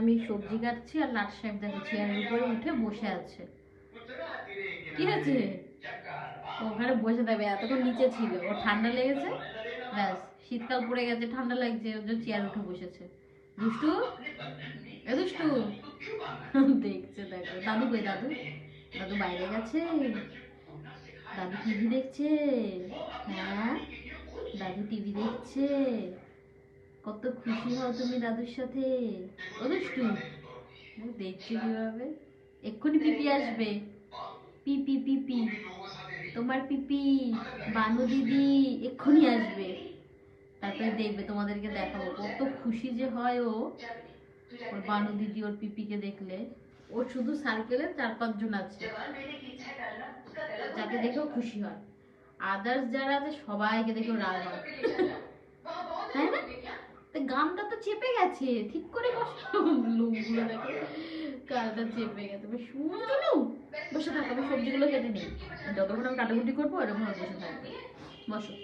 আমি সবজি কাটছি আর লাট সাহেব দেখো চেয়ারের উপরে উঠে বসে আছে। কি আছে ওখানে বসে থাকবে, এতক্ষণ নিচে ছিল। ও ঠান্ডা লেগেছে? ব্যাস, শীতকাল পড়ে গেছে, ঠান্ডা লাগছে, ওর জন্য চেয়ার উঠে বসেছে। দুষ্টু? এ দুষ্টু? দেখছে, দেখো। দাদু কই, দাদু? দাদু বাইরে গেছে। দাদু টিভি দেখছে। হ্যাঁ? দাদু টিভি দেখছে। কত খুশি হও তুমি দাদুর সাথে। ও দুষ্টু দেখছে কীভাবে? এক্ষুনি পিপি আসবে। পিপি পিপি তোমার পিপি, বানু দিদি, এক্ষুনি আসবে। তারপরে দেখবে তোমাদেরকে দেখাবো। কত খুশি যে হয় ও। ওর বানু দিদি, ওর পিপিকে দেখলে। ও শুধু সার্কেলে চার পাঁচজন আছে। যাকে দেখেও খুশি হয়। আদার্স যারা আছে, সবাইকে দেখে ওর রাগ হয়। তা গানটা তো চেপে গেছে। ঠিক করে লোকগুলো দেখো গানটা চেপে গেছে। বেশ শুনছো বসে থাকো, আমি সবজিগুলো কেটে নিই। যতক্ষণ আমি কাটাকুটি করব এরকম বসে থাকবে। বসো।